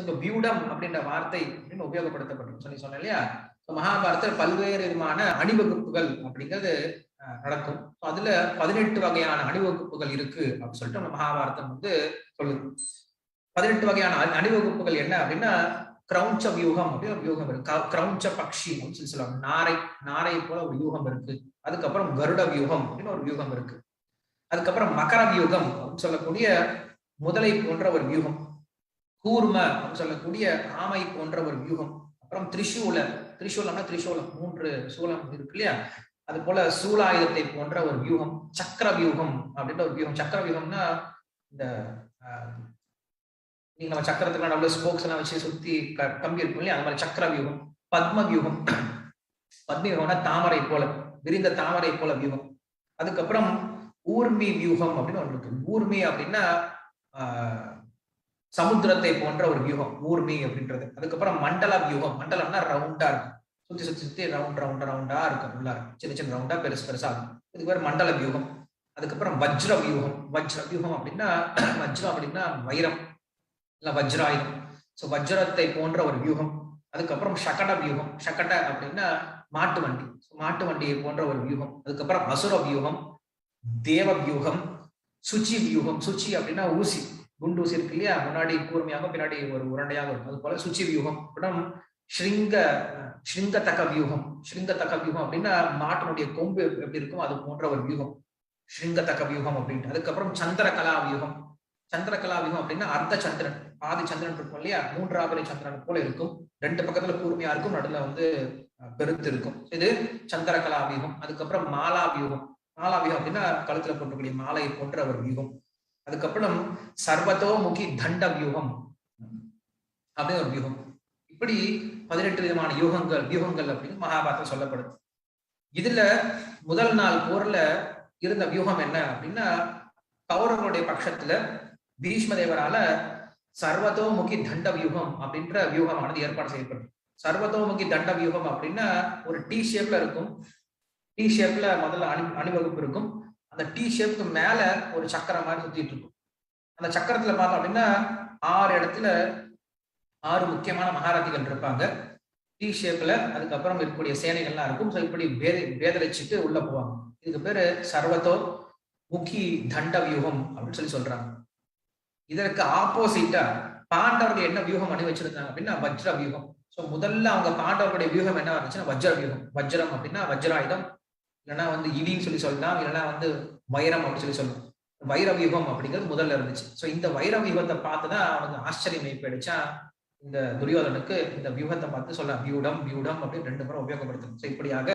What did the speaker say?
இப்ப வியூடம் அப்படின்ற வார்த்தை அப்படின்னு உபயோகப்படுத்தப்படும் சொல்லி சொன்னேன் இல்லையா? மகாபாரதத்தில் பல்வேறு விதமான அணிவகுப்புகள் அப்படிங்கிறது நடக்கும். அதுல பதினெட்டு வகையான அணிவகுப்புகள் இருக்கு அப்படின்னு சொல்லிட்டு நம்ம மகாபாரதம் வந்து சொல்லுது. பதினெட்டு வகையான அணிவகுப்புகள் என்ன அப்படின்னா கிரௌஞ்ச வியூகம் அப்படின்னு ஒரு வியூகம் இருக்கு. கிரௌஞ்ச பக்ஷி அப்படின்னு சொல்லி சொல்லுவாங்க. நாரை நாரை போல ஒரு வியூகம் இருக்கு. அதுக்கப்புறம் கருட வியூகம் அப்படின்னு ஒரு வியூகம் இருக்கு. அதுக்கப்புறம் மகர வியூகம் அப்படின்னு சொல்லக்கூடிய முதலை போன்ற ஒரு வியூகம். கூர்ம அப்படின்னு சொல்லக்கூடிய ஆமை போன்ற ஒரு வியூகம். அப்புறம் திரிசூல திரிசூலம்னா திரிசூலம். மூன்று சூலம் இருக்கு இல்லையா? அது போல சூலாயுதத்தை போன்ற ஒரு வியூகம். சக்கர வியூகம் அப்படின்ற ஒரு வியூகம். சக்கர வியூகம்னா இந்த நீங்க நம்ம சக்கரத்துக்கு நடுவில் ஸ்போக்ஸ் எல்லாம் வச்சு சுத்தி கம்பி இருக்கும் இல்லையா? அந்த மாதிரி சக்கர வியூகம். பத்ம வியூகம். பத்ம வியூகம்னா தாமரை போல விரிந்த தாமரை போல வியூகம். அதுக்கப்புறம் ஊர்மி வியூகம் அப்படின்னு ஒன்று இருக்கு. ஊர்மி அப்படின்னா சமுத்திரத்தை போன்ற ஒரு வியூகம் ஊர்மி அப்படின்றது. அதுக்கப்புறம் மண்டல வியூகம். மண்டலம்னா ரவுண்டா இருக்கும். சுத்தி சுத்தி சுத்தி ரவுண்ட் ரவுண்ட் ரவுண்டா இருக்கும் உள்ள சின்ன சின்ன ரவுண்டா பெருசு பெருசா இருக்கும். இதுக்கு பேர் மண்டல வியூகம். அதுக்கப்புறம் வஜ்ர வியூகம். வஜ்ர வியூகம் அப்படின்னா வஜ்ரம் அப்படின்னா வைரம். இல்ல வஜ்ராயுதம். ஸோ வஜ்ரத்தை போன்ற ஒரு வியூகம். அதுக்கப்புறம் ஷகட வியூகம். ஷகட அப்படின்னா மாட்டு வண்டி. மாட்டு வண்டியை போன்ற ஒரு வியூகம். அதுக்கப்புறம் அசுர வியூகம் தேவ வியூகம் சுச்சி வியூகம். சுச்சி அப்படின்னா ஊசி. குண்டூசி இருக்கு இல்லையா? முன்னாடி கூர்மையாக பின்னாடி ஒரு உரண்டையாக இருக்கும். அது போல சுச்சி வியூகம் அப்புறம் ஸ்ரிங்க ஸ்ருங்கத்தக்க வியூகம். ஸ்ரிங்கத்தக்க வியூகம் அப்படின்னா மாட்டினுடைய கொம்பு எப்படி இருக்கும்? அது போன்ற ஒரு வியூகம். ஸ்ரிங்கத்தக்க வியூகம் அப்படின்ட்டு. அதுக்கப்புறம் சந்திரகலா வியூகம். சந்திரகலா வியூகம் அப்படின்னா அர்த்த சந்திரன் பாதி சந்திரன் இருக்கும் இல்லையா? மூன்றாவது சந்திரன் போல இருக்கும். ரெண்டு பக்கத்துல கூர்மையா இருக்கும் நடுல வந்து பெருத்து இருக்கும். இது சந்திரகலா வியூகம். அதுக்கப்புறம் மாலா வியூகம். மாலா வியூகம் அப்படின்னா கழுத்துல போட்டக்கூடிய மாலை போன்ற ஒரு வியூகம். அதுக்கப்புறம் சர்வதோமுகி தண்ட வியூகம் அப்படின்னு ஒரு வியூகம். இப்படி பதினெட்டு விதமான யூகங்கள் வியூகங்கள் அப்படின்னு மகாபாரதம் சொல்லப்படுது. இதுல முதல் நாள் போர்ல இருந்த வியூகம் என்ன அப்படின்னா கௌரவனுடைய பட்சத்துல பீஷ்ம தேவரால சர்வதோமுகி தண்ட வியூகம் அப்படின்ற வியூகமானது ஏற்பாடு செய்யப்படும் சர்வதோமுகி தண்ட வியூகம் அப்படின்னா ஒரு டி ஷேப்ல இருக்கும். டி ஷேப்ல முதல்ல அணி அணிவகுப்பு இருக்கும். அந்த டி ஷேப்புக்கு மேல ஒரு சக்கரம் மாதிரி சுத்திட்டு இருக்கும். அந்த சக்கரத்துல பார்த்தோம் அப்படின்னா ஆறு இடத்துல ஆறு முக்கியமான மகாராதிகள் இருப்பாங்க. டி ஷேப்ல அதுக்கப்புறம் இருக்கக்கூடிய சேனைகள்லாம் இருக்கும். ஸோ இப்படி வேத வேதரிச்சுட்டு உள்ள போவாங்க. இதுக்கு பேரு சர்வத்தோ முக்கி தண்ட வியூகம் அப்படின்னு சொல்லி சொல்றாங்க. இதற்கு ஆப்போசிட்டா பாண்டவர்கள் என்ன வியூகம் அணி வச்சிருந்தாங்க அப்படின்னா வஜ்ர வியூகம் ஸோ முதல்ல அவங்க பாண்டவர்களுடைய வியூகம் என்ன இருந்துச்சுன்னா வஜ்ர வியூகம் வஜ்ரம் அப்படின்னா வஜ்ராயுதம் இல்லைன்னா வந்து இடின்னு சொல்லி சொல்லலாம் இல்லைன்னா வந்து வைரம் அப்படின்னு சொல்லி சொல்லலாம் வைரவியூகம் அப்படிங்கிறது முதல்ல இருந்துச்சு. ஸோ இந்த வைர வியூகத்தை பார்த்துதான் அவனுக்கு ஆச்சரியம் போயிடுச்சா இந்த துரியோதனுக்கு இந்த வியூகத்தை பார்த்து சொல்ல வியூடம் வியூடம் அப்படின்னு ரெண்டு முறை உபயோகப்படுத்தணும். ஸோ இப்படியாக